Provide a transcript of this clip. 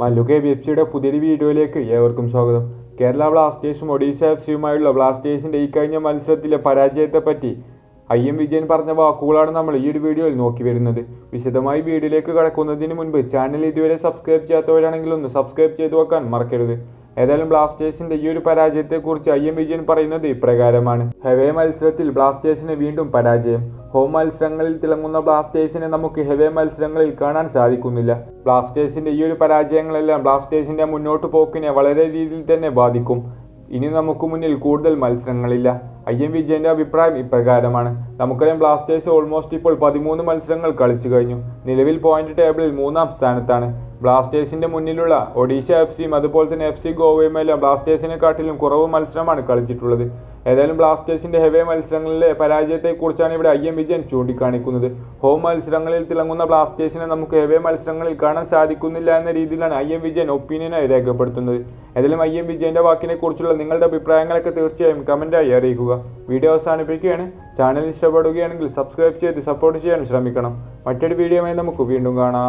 Mallu K B F സിയുടെ പുതിയൊരു വീഡിയോയിലേക്ക് ഏവർക്കും സ്വാഗതം. കേരള ബ്ലാസ്റ്റേഴ്സും ഒഡീഷ എഫ് സിയുമായുള്ള ബ്ലാസ്റ്റേഴ്സിന്റെ ഈ കഴിഞ്ഞ മത്സരത്തിലെ പരാജയത്തെപ്പറ്റി ഐ എം വിജയൻ പറഞ്ഞ വാക്കുകളാണ് നമ്മൾ ഈ ഒരു വീഡിയോയിൽ നോക്കി വരുന്നത്. വിശദമായി വീഡിയോയിലേക്ക് കടക്കുന്നതിന് മുൻപ് ചാനൽ ഇതുവരെ സബ്സ്ക്രൈബ് ചെയ്യാത്തവരാണെങ്കിൽ ഒന്ന് സബ്സ്ക്രൈബ് ചെയ്തു വെക്കാൻ മറക്കരുത്. ഏതായാലും ബ്ലാസ്റ്റേഴ്സിന്റെ ഈ ഒരു പരാജയത്തെക്കുറിച്ച് ഐ എം വിജയൻ പറയുന്നത് ഇപ്രകാരമാണ്. ഹെവേ മത്സരത്തിൽ ബ്ലാസ്റ്റേഴ്സിന് വീണ്ടും പരാജയം. ഹോം മത്സരങ്ങളിൽ തിളങ്ങുന്ന ബ്ലാസ്റ്റേഴ്സിനെ നമുക്ക് ഹെവേ മത്സരങ്ങളിൽ കാണാൻ സാധിക്കുന്നില്ല. ബ്ലാസ്റ്റേഴ്സിന്റെ ഈ ഒരു പരാജയങ്ങളെല്ലാം ബ്ലാസ്റ്റേഴ്സിന്റെ മുന്നോട്ട് പോക്കിനെ വളരെ രീതിയിൽ തന്നെ ബാധിക്കും. ഇനി നമുക്ക് മുന്നിൽ കൂടുതൽ മത്സരങ്ങളില്ല. ഐ എം വിജയന്റെ അഭിപ്രായം ഇപ്രകാരമാണ്. നമുക്കറിയാം ബ്ലാസ്റ്റേഴ്സ് ഓൾമോസ്റ്റ് ഇപ്പോൾ പതിമൂന്ന് മത്സരങ്ങൾ കളിച്ചു കഴിഞ്ഞു. നിലവിൽ പോയിന്റ് ടേബിളിൽ മൂന്നാം സ്ഥാനത്താണ്. ബ്ലാസ്റ്റേഴ്സിന്റെ മുന്നിലുള്ള ഒഡീഷ എഫ് സിയും അതുപോലെ തന്നെ എഫ് സി ഗോവയുമെല്ലാം ബ്ലാസ്റ്റേഴ്സിനെക്കാട്ടിലും കുറവ് മത്സരമാണ് കളിച്ചിട്ടുള്ളത്. ഏതായാലും ബ്ലാസ്റ്റേഴ്സിന്റെ ഹെവേ മത്സരങ്ങളിലെ പരാജയത്തെക്കുറിച്ചാണ് ഇവിടെ ഐ എം വിജയൻ ചൂണ്ടിക്കാണിക്കുന്നത്. ഹോം മത്സരങ്ങളിൽ തിളങ്ങുന്ന ബ്ലാസ്റ്റേഴ്സിനെ നമുക്ക് ഹെവേ മത്സരങ്ങളിൽ കാണാൻ സാധിക്കുന്നില്ല എന്ന രീതിയിലാണ് ഐ എം വിജയൻ ഒപ്പീനിയനായി രേഖപ്പെടുത്തുന്നത്. ഏതായാലും ഐ എം വിജയന്റെ വാക്കിനെ കുറിച്ചുള്ള നിങ്ങളുടെ അഭിപ്രായങ്ങളൊക്കെ തീർച്ചയായും കമന്റായി അറിയിക്കുക. വീഡിയോ അവസാനിപ്പിക്കുകയാണ്. ചാനൽ ഇഷ്ടപ്പെടുകയാണെങ്കിൽ സബ്സ്ക്രൈബ് ചെയ്ത് സപ്പോർട്ട് ചെയ്യാൻ ശ്രമിക്കണം. മറ്റൊരു വീഡിയോയുമായി നമുക്ക് വീണ്ടും കാണാം.